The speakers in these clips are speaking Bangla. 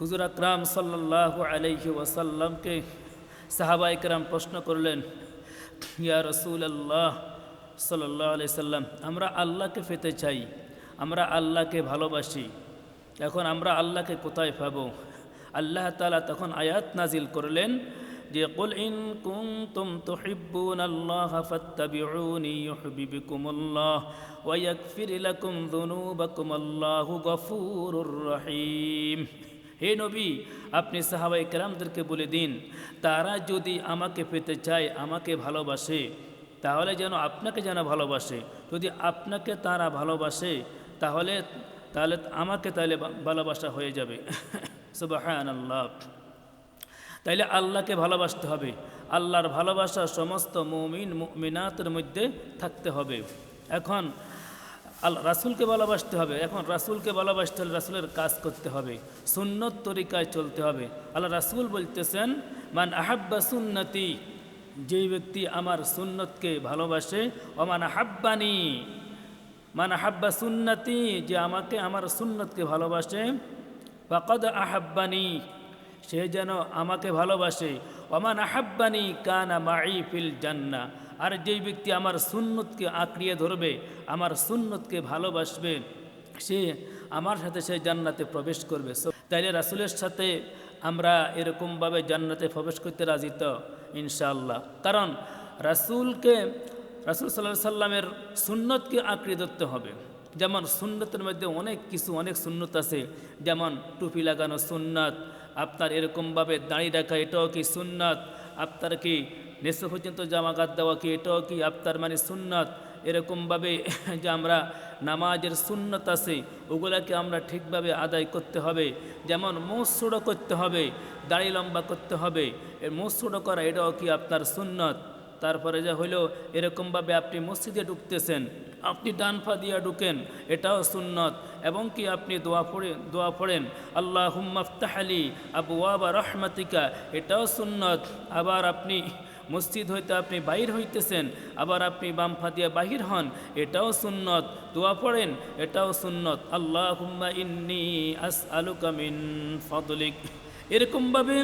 হুজুর আকরাম সাল্লাহ আলাইহি ওয়াসাল্লামকে সাহাবা একরাম প্রশ্ন করলেন, ইয়া রসুল আল্লাহ সাল্লাহ আলি সাল্লাম আমরা আল্লাহকে পেতে চাই, আমরা আল্লাহকে ভালোবাসি, এখন আমরা আল্লাহকে কোথায় পাবো? আল্লাহ তালা তখন আয়াত নাজিল করলেন যে, কুল ইন কুনতুম তুহিব্বুন আল্লাহ ফাত্তাবিউনি ইউহিব্বুকুমুল্লাহ ওয়া ইয়াগফির লাকুম যুনুবাকুম আল্লাহু গফুরুর রহিম। হে নবী, আপনি সাহাবাই কেরামদেরকে বলে দিন, তারা যদি আমাকে পেতে চায়, আমাকে ভালোবাসে, তাহলে যেন আপনাকে যেন ভালোবাসে। যদি আপনাকে তারা ভালোবাসে, তাহলে তাহলে আমাকে তাহলে ভালোবাসা হয়ে যাবে। সুবাহান আল্লাহ তাইলে আল্লাহকে ভালোবাসতে হবে। আল্লাহর ভালোবাসা সমস্ত মুমিন মিনাতের মধ্যে থাকতে হবে। এখন আল রাসুলকে ভালোবাসতে হবে। এখন রাসুলকে ভালোবাসতে হলে রাসুলের কাজ করতে হবে। সুন্নত তরিকায় চলতে হবে। আল্লাহ রাসুল বলতেছেন, মান আহাব্বা সুন্নতি যেই ব্যক্তি আমার সুন্নতকে ভালোবাসে অমান আহাব্বানি মান আহাব্বা সুন্নতি যে আমাকে আমার সুন্নতকে ভালোবাসে, ফাকদ আহাব্বানি সে যেন আমাকে ভালোবাসে। অমান আহাব্বানি কানা মাই ফিল জান্না। আর যেই ব্যক্তি আমার সুন্নতকে আঁকড়িয়ে ধরবে, আমার সুন্নতকে ভালোবাসবে, সে আমার সাথে সে জান্নাতে প্রবেশ করবে। তাইলে রাসুলের সাথে আমরা এরকমভাবে জান্নাতে প্রবেশ করতে রাজি তো? ইনশাআল্লাহ। কারণ রাসুলকে, রাসুল সাল্লাহ সাল্লামের সুন্নতকে আঁকড়িয়ে ধরতে হবে। যেমন সুন্নতের মধ্যে অনেক কিছু, অনেক সুন্নত আছে। যেমন টুপি লাগানো সুন্নাত আপনার এরকমভাবে দাঁড়িয়ে রাখা, এটাও কি সুন্নাত? আপনার কি নেশো পর্যন্ত জামাগাত দেওয়া কি? এটাও কি আপনার মানে সুন্নাত? এরকমভাবে যে আমরা নামাজের সুন্নত আছে, ওগুলাকে আমরা ঠিকভাবে আদায় করতে হবে। যেমন মোসুড়ো করতে হবে, দাড়ি লম্বা করতে হবে। এর মোসুড়ো করা এটাও কি আপনার সুন্নত? তারপরে যা হইল, এরকমভাবে আপনি মসজিদে ঢুকতেছেন, আপনি ডান দিয়া ঢুকেন, এটাও সুন্নত। এবং কি আপনি দোয়া পড়ে, দোয়া পড়েন আল্লাহ হুম্মাফতাহালি আবু আবা রহমাতিকা এটাও সুন্নত। আবার আপনি মসজিদ হইতে আপনি বাহির হইতেছেন, আবার আপনি বাম পা দিয়া বাহির হন, এটাও সুন্নত। দোয়া পড়েন, এটাও সুন্নত। আল্লাহ হুম্মা ইন্নি আস আলুকা মিন ফদলিক এরকমভাবে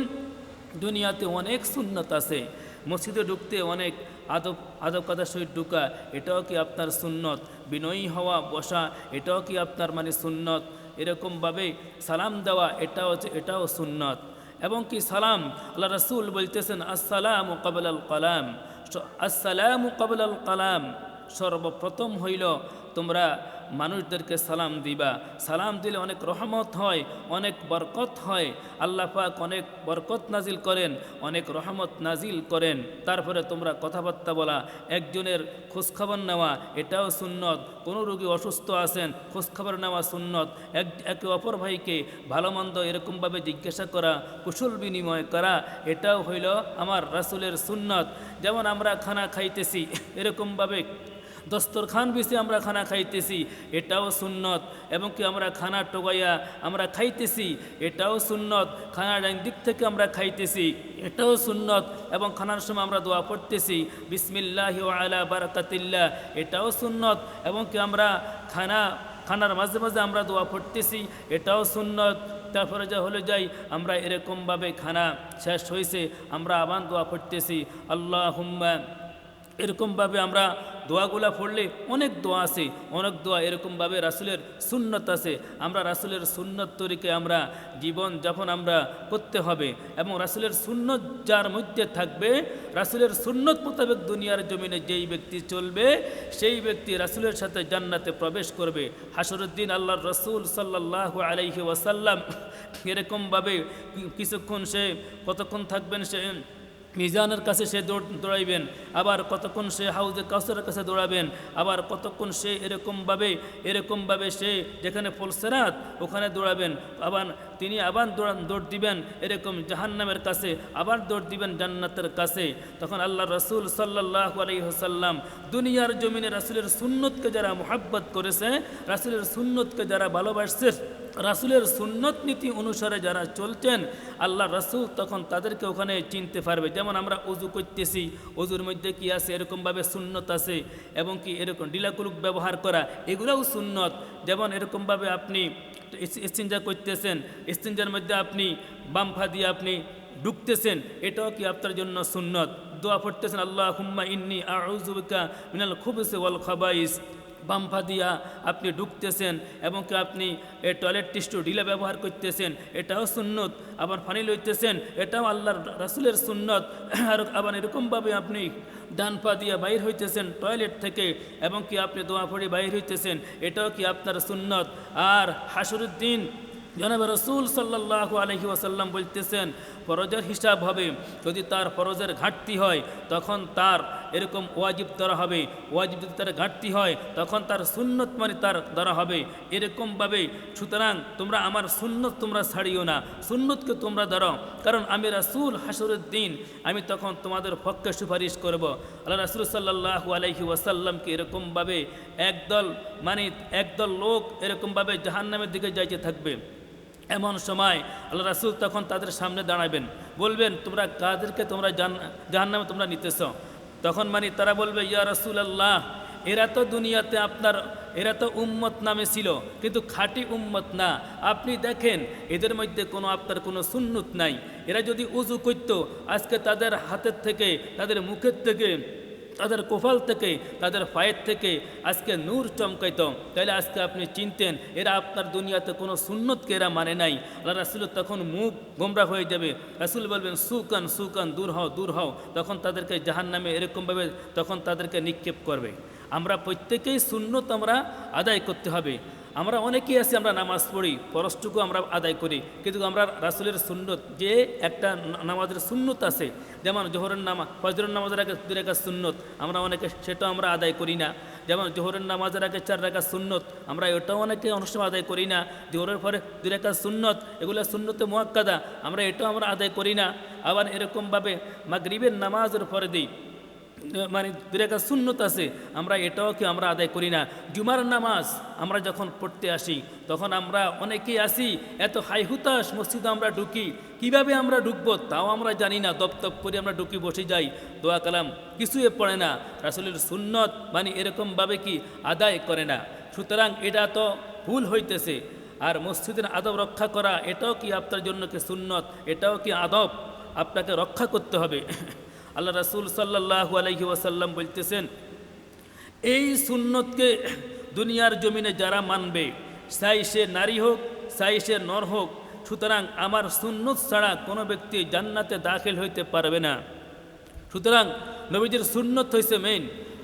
দুনিয়াতে অনেক সুন্নত আছে। মসজিদে ঢুকতে অনেক আদব আদব কাদার সহিত ঢুকা, এটাও কি আপনার সুন্নত? বিনয়ী হওয়া, বসা, এটাও কি আপনার মানে সুন্নত? এরকমভাবে সালাম দেওয়া, এটাও এটাও সুন্নত। এবং কি সালাম? আল্লাহ রসুল বলতেছেন, আসসালাম কবল আল কালাম আসসালাম কবল আল কালাম। সর্বপ্রথম হইল তোমরা মানুষদেরকে সালাম দিবা। সালাম দিলে অনেক রহমত হয়, অনেক বরকত হয়। আল্লাহ পাক অনেক বরকত নাজিল করেন, অনেক রহমত নাজিল করেন। তারপরে তোমরা কথাবার্তা বলা, একজনের খোঁজখবর নেওয়া, এটাও সুন্নত। কোনো রোগী অসুস্থ আছেন, খোঁজখবর নেওয়া সুন্নত। এক, একে অপর ভাইকে ভালো মন্দ এরকমভাবে জিজ্ঞাসা করা, কুশল বিনিময় করা, এটাও হইল আমার রাসুলের সুন্নত। যেমন আমরা খানা খাইতেছি, এরকমভাবে দস্তরখান বিষে আমরা খানা খাইতেছি, এটাও সুন্নত। এবং কি আমরা খানা টোগাইয়া আমরা খাইতেছি, এটাও সুন্নত। খানার দিক থেকে আমরা খাইতেছি, এটাও সুন্নত। এবং খানার সময় আমরা দোয়া পড়তেছি, বিসমিল্লাহ আলা বারাকাতিল্লাহ, এটাও সুন্নত। এবং কি আমরা খানা, খানার মাঝে মাঝে আমরা দোয়া পড়তেছি, এটাও সুন্নত। তারপরে যা হলে যাই, আমরা এরকমভাবে খানা শেষ হয়েছে আমরা আবার দোয়া পড়তেছি আল্লাহ হুম্মা এরকমভাবে আমরা দোয়াগুলা পড়লে অনেক দোয়া আছে, অনেক দোয়া এরকমভাবে রাসুলের সুন্নত আছে। আমরা রাসুলের সুন্নত তরিকে আমরা জীবন যাপন আমরা করতে হবে এবং রাসুলের সুন্নত যার মধ্যে থাকবে, রাসুলের সুন্নত মোতাবেক দুনিয়ার জমিনে যেই ব্যক্তি চলবে, সেই ব্যক্তি রাসুলের সাথে জান্নাতে প্রবেশ করবে। হাসরুদ্দিন আল্লাহর রসুল সাল্লাহ আলাইহি ওয়াসাল্লাম এরকমভাবে কিছুক্ষণ সে কতক্ষণ থাকবেন সে মিজানের কাছে সে দৌড় দৌড়াইবেন, আবার কতক্ষণ সে হাউজে কাউসারের কাছে দৌড়াবেন, আবার কতক্ষণ সে এরকমভাবে এরকমভাবে সে যেখানে ফলসেরাত, ওখানে দৌড়াবেন, আবার তিনি আবার দৌড়ান দৌড় দিবেন এরকম জাহান্নামের কাছে, আবার দৌড় দিবেন জান্নাতের কাছে। তখন আল্লাহ রসুল সাল্লাহ আলহিহসাল্লাম দুনিয়ার জমিনে রাসুলের সুন্নতকে যারা মোহাব্বত করেছে, রাসুলের সুন্নতকে যারা ভালোবাসছে রাসুলের সুন্নত নীতি অনুসারে যারা চলছেন আল্লাহ রাসুল তখন তাদেরকে ওখানে চিনতে পারবে। যেমন আমরা উজু করতেছি অজুর মধ্যে কি আছে? এরকমভাবে সুন্নত আছে, এবং কি এরকম ডিলাকুলুক ব্যবহার করা, এগুলোও সুন্নত। যেমন এরকমভাবে আপনি ইস্তিনজা করতেছেন, ইস্তিনজার মধ্যে আপনি বামফা দিয়ে আপনি ঢুকতেছেন, এটাও কি আপনার জন্য সুন্নত? দোয়া পড়তেছেন আল্লাহ হুম্মা ইন্নি আউজুবিকা মিনাল খুবসে ওয়াল খাবাইস। বাম্পা দিয়া আপনি ঢুকতেছেন এবং কি আপনি এ টয়লেট টিস্টু ঢিলে ব্যবহার করতেছেন, এটাও সুন্নত। আবার পানি লইতেছেন, এটাও আল্লাহর রাসুলের সুন্নত। আর আবার এরকমভাবে আপনি ডান পা দিয়া বাইর হইতেছেন টয়লেট থেকে এবং কি আপনি দোয়া পড়ে বাইর হইতেছেন, এটাও কি আপনার সুন্নত। আর হাসরুদ্দিন, জনাব রসুল সাল্লাহ আলহি ওয়াসাল্লাম বলতেছেন ফরজের হিসাব হবে। যদি তার ফরজের ঘাটতি হয়, তখন তার এরকম ওয়াজিব ধরা হবে। ওয়াজিব যদি তার ঘাটতি হয়, তখন তার সুন্নত মানে তার ধরা হবে। এরকমভাবে, সুতরাং তোমরা আমার সুন্নত তোমরা ছাড়িও না। সুন্নতকে তোমরা ধরো। কারণ আমি রাসুল হাসরের দিন আমি তখন তোমাদের পক্ষে সুপারিশ করব। আল্লাহ রাসুল সাল্লাহ আলহি ওয়াসাল্লামকে এরকমভাবে একদল মানে একদল লোক এরকমভাবে জাহান্নামের দিকে যাইতে থাকবে। এমন সময় আল্লাহ রাসুল তখন তাদের সামনে দাঁড়াবেন। বলবেন, তোমরা কাদেরকে তোমরা জান, জাহান্নামে তোমরা নিতেছ? তখন মানে তারা বলবে, ইয়া রাসুল আল্লাহ এরা তো দুনিয়াতে আপনার, এরা তো উম্মত নামে ছিল, কিন্তু খাঁটি উম্মত না। আপনি দেখেন, এদের মধ্যে কোনো আপনার কোনো সুন্নত নাই। এরা যদি উজু করতো, আজকে তাদের হাতের থেকে, তাদের মুখের থেকে তাদের কোফাল থেকে, তাদের ফায়ের থেকে আজকে নূর চমকাইত। তাহলে আজকে আপনি চিনতেন, এরা আপনার দুনিয়াতে কোনো সুন্নতকে এরা মানে নাই। আল্লাহ রাসুল তখন মুখ গোমরা হয়ে যাবে। রাসুল বলবেন, সুকান সুকান, দূর হও দূর হও। তখন তাদেরকে জাহান নামে এরকমভাবে, তখন তাদেরকে নিক্ষেপ করবে। আমরা প্রত্যেকেই সুন্নত আমরা আদায় করতে হবে। আমরা অনেকেই আছি, আমরা নামাজ পড়ি পরশটুকু আমরা আদায় করি। কিন্তু আমরা রাসুলের সুন্নত, যে একটা নামাজের সুন্নত আছে, যেমন জোহরের নামা ফজরের নামাজের আগে দুই রেখা সুন্নত, আমরা অনেকে সেটাও আমরা আদায় করি না। যেমন জোহরের নামাজের আগে চার রেখা সুন্নত, আমরা এটাও অনেকে অনুষ্ঠান আদায় করি না। জোহরের পরে দুই রেখা সুন্নত, এগুলো সুন্নতে মোয়াক্কাদা, আমরা এটাও আমরা আদায় করি না। আবার এরকমভাবে মাগরিবের নামাজের পরে দিই। মানে দুরেকা সুন্নত আছে, আমরা এটাও কি আমরা আদায় করি না? জুমার নামাজ আমরা যখন পড়তে আসি, তখন আমরা অনেকেই আসি, এত হাই হুতাশ, মসজিদে আমরা ঢুকি, কীভাবে আমরা ঢুকবো তাও আমরা জানি না দপতপ করে আমরা ঢুকি, বসে যাই, দোয়া কালাম, কিছুই পড়ে না। রাসুলের সুন্নত মানে এরকমভাবে কি আদায় করে না? সুতরাং এটা তো ভুল হইতেছে। আর মসজিদের আদব রক্ষা করা, এটাও কি আপনার জন্য কি সুন্নত? এটাও কি আদব? আপনাকে রক্ষা করতে হবে। আল্লাহ রাসুল সাল্লাহু আলহি ওয়াসাল্লাম বলতেছেন, এই সুন্নতকে দুনিয়ার জমিনে যারা মানবে সাই সে নারী হোক সাই সে নর হোক, সুতরাং আমার সুন্নত ছাড়া কোনো ব্যক্তি জান্নাতে দাখিল হইতে পারবে না। সুতরাং নবীজির সুন্নত হয়েছে মেইন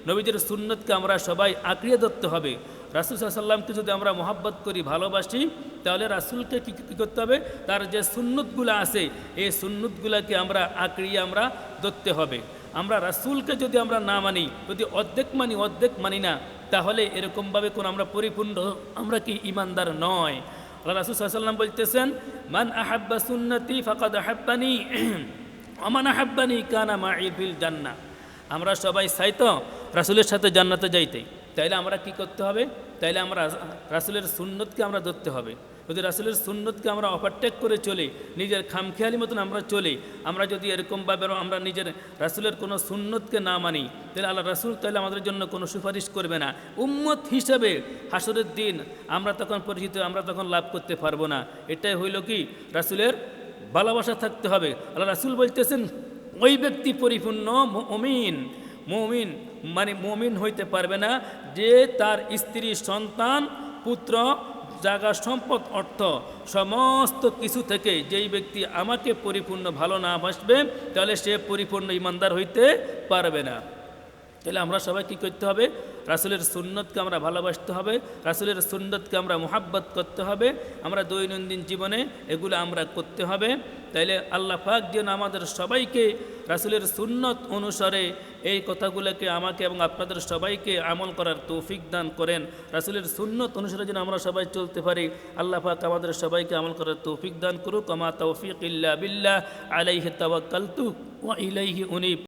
নবীজির সুন্নতকে আমরা সবাই আঁকড়িয়ে ধরতে হবে। রাসুল সাল্লামকে যদি আমরা মহাব্বত করি, ভালোবাসি, তাহলে রাসুলকে কী কী করতে হবে? তার যে সুন্নতগুলো আছে, এই সুন্নতগুলোকে আমরা আঁকড়িয়ে আমরা ধরতে হবে। আমরা রাসুলকে যদি আমরা না মানি, যদি অর্ধেক মানি অর্ধেক মানি না, তাহলে এরকমভাবে কোন আমরা পরিপূর্ণ, আমরা কি ইমানদার নয়। আল্লাহ রাসুল সাল্লাম বলতেছেন, মান আহাব্বা সুন্নতি ফাকাদ আহাব্বানি অমান আহাব্বানি কানা মাইফিল জান্না আমরা সবাই চাই তো রাসুলের সাথে জান্নাতে যাইতে। তাইলে আমরা কি করতে হবে? তাইলে আমরা রাসুলের সুন্নতকে আমরা ধরতে হবে। যদি রাসুলের সুন্নতকে আমরা ওভারটেক করে চলি, নিজের খামখেয়ালি মতন আমরা চলি, আমরা যদি এরকমভাবে আমরা নিজের রাসুলের কোনো সুন্নতকে না মানি তাহলে আল্লাহ রাসুল তাহলে আমাদের জন্য কোনো সুপারিশ করবে না। উম্মত হিসাবে হাসরের দিন আমরা তখন পরিচিত, আমরা তখন লাভ করতে পারব না। এটাই হইল কি? রাসুলের ভালোবাসা থাকতে হবে। আল্লাহ রাসুল বলতেছেন, ওই ব্যক্তি পরিপূর্ণ মমিন। মমিন মানে মমিন হইতে পারবে না যে তার স্ত্রী, সন্তান, পুত্র জাগা সম্পদ, অর্থ, সমস্ত কিছু থেকে যেই ব্যক্তি আমাকে পরিপূর্ণ ভালো না বাসবে, তাহলে সে পরিপূর্ণ ইমানদার হইতে পারবে না। তাহলে আমরা সবাই কী করতে হবে? রাসুলের সুন্নতকে আমরা ভালোবাসতে হবে, রাসুলের সুন্নতকে আমরা মোহাব্বত করতে হবে, আমরা দৈনন্দিন জীবনে এগুলো আমরা করতে হবে। তাইলে আল্লাহ পাক যেন আমাদের সবাইকে রাসুলের সুন্নত অনুসারে এই কথাগুলোকে আমাকে এবং আপনাদের সবাইকে আমল করার তৌফিক দান করেন। রাসুলের সুন্নত অনুসারে যেন আমরা সবাই চলতে পারি, আল্লাহ পাক আমাদের সবাইকে আমল করার তৌফিক দান করুক। আমা তৌফিক ইল্লা বিল্লাহ। আলাইহি তাওয়াক্কালতু ওয়া ইলাইহি উনিব।